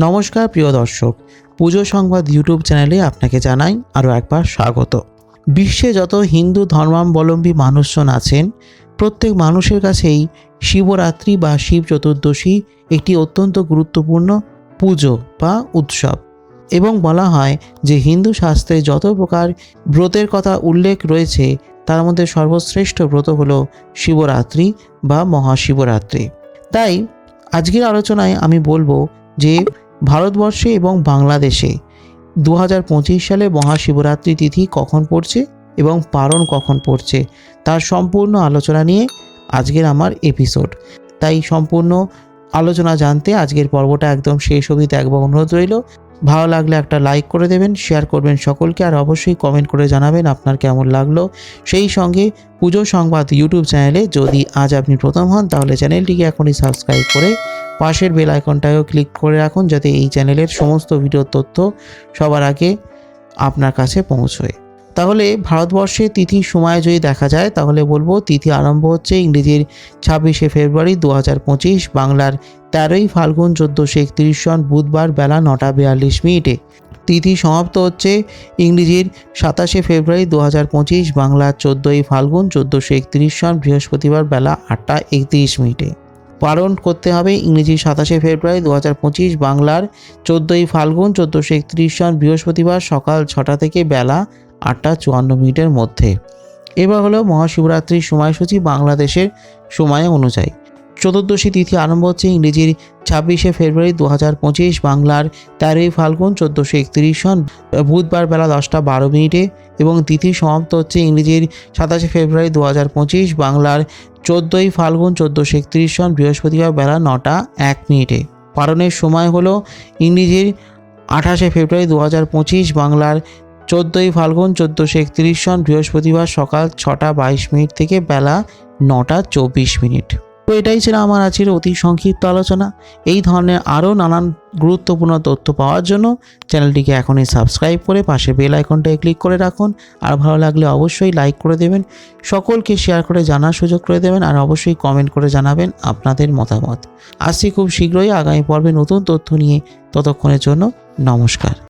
নমস্কার, প্রিয় দর্শক। পুজো সংবাদ ইউটিউব চ্যানেলে আপনাকে জানাই আরও একবার স্বাগত। বিশ্বে যত হিন্দু ধর্মাবলম্বী মানুষজন আছেন, প্রত্যেক মানুষের কাছেই শিবরাত্রি বা শিব চতুর্দশী একটি অত্যন্ত গুরুত্বপূর্ণ পুজো বা উৎসব। এবং বলা হয় যে হিন্দু শাস্ত্রে যত প্রকার ব্রতের কথা উল্লেখ রয়েছে, তার মধ্যে সর্বশ্রেষ্ঠ ব্রত হল শিবরাত্রি বা মহাশিবরাত্রি। তাই আজকের আলোচনায় আমি বলব যে ভারতবর্ষে এবং বাংলাদেশে। দু হাজার পঁচিশ সালে মহাশিবরাত্রি তিথি কখন পড়ছে এবং পারণ কখন পড়ছে তার সম্পূর্ণ আলোচনা নিয়ে আজকের আমার এপিসোড তাই সম্পূর্ণ আলোচনা জানতে আজকের পর্বটা একদম শেষ অবধি দেখবার অনুরোধ রইল। ভালো লাগলে একটা লাইক করে দেবেন শেয়ার করবেন সকলকে আর অবশ্যই কমেন্ট করে জানাবেন আপনার কেমন লাগল। সেই সঙ্গে পুজো সংবাদ ইউটিউব চ্যানেলে যদি আজ আপনি প্রথম হন তাহলে চ্যানেলটিকে এখনই সাবস্ক্রাইব করে পাশের বেল আইকনটাও ক্লিক করে রাখুন যাতে এই চ্যানেলের সমস্ত ভিডিওর তথ্য সবার আগে আপনার কাছে পৌঁছয়। তাহলে ভারতবর্ষে তিথির সময় যদি দেখা যায়, তাহলে বলব তিথি আরম্ভ হচ্ছে ইংরেজির ছাব্বিশে ফেব্রুয়ারি দু হাজার পঁচিশ বাংলার তেরোই ফাল্গুন চোদ্দোশো একত্রিশ সন বুধবার বেলা নটা বিয়াল্লিশ মিনিটে। তিথি সমাপ্ত হচ্ছে ইংরেজির সাতাশে ফেব্রুয়ারি দু হাজার পঁচিশ বাংলার চোদ্দোই ফাল্গুন চোদ্দোশো একত্রিশ সন বৃহস্পতিবার বেলা আটটা একত্রিশ মিনিটে। পালন করতে হবে। ইংরেজি সাতাশে ফেব্রুয়ারি দু হাজার পঁচিশ বাংলার চোদ্দোই ফাল্গুন চোদ্দোশো একত্রিশ সন বৃহস্পতিবার সকাল ছটা থেকে বেলা আটটা চুয়ান্ন মিনিটের মধ্যে। এবার হলো মহাশিবরাত্রির সময়সূচি বাংলাদেশের সময় অনুযায়ী। চতুর্দশী তিথি আরম্ভ হচ্ছে ইংরেজির ছাব্বিশে ফেব্রুয়ারি দু হাজার পঁচিশ বাংলার তেরোই ফাল্গুন চোদ্দোশো একত্রিশ সন। বুধবার বেলা দশটা বারো মিনিটে এবং তিথি সমাপ্ত হচ্ছে ইংরেজির সাতাশে ফেব্রুয়ারি দু হাজার পঁচিশ বাংলার চোদ্দোই ফাল্গুন চোদ্দোশো একত্রিশ সন, বৃহস্পতিবার বেলা নটা এক মিনিটে। পালনের সময় হলো ইংরেজির আঠাশে ফেব্রুয়ারি দু হাজার পঁচিশ বাংলার চোদ্দোই ফাল্গুন চোদ্দোশো একত্রিশ সন, বৃহস্পতিবার সকাল ছটা বাইশ মিনিট থেকে বেলা নটা চব্বিশ মিনিট। তো এটাই ছিল আমার আজকের অতি সংক্ষিপ্ত আলোচনা। এই ধরনের আরও নানান গুরুত্বপূর্ণ তথ্য পাওয়ার জন্য চ্যানেলটিকে এখনই সাবস্ক্রাইব করে পাশে বেল আইকনটায় ক্লিক করে রাখুন। আর ভালো লাগলে অবশ্যই লাইক করে দেবেন, সকলকে শেয়ার করে জানার সুযোগ করে দেবেন, আর অবশ্যই কমেন্ট করে জানাবেন আপনাদের মতামত। আসছি খুব শীঘ্রই আগামী পর্বে নতুন তথ্য নিয়ে। ততক্ষণের জন্য নমস্কার।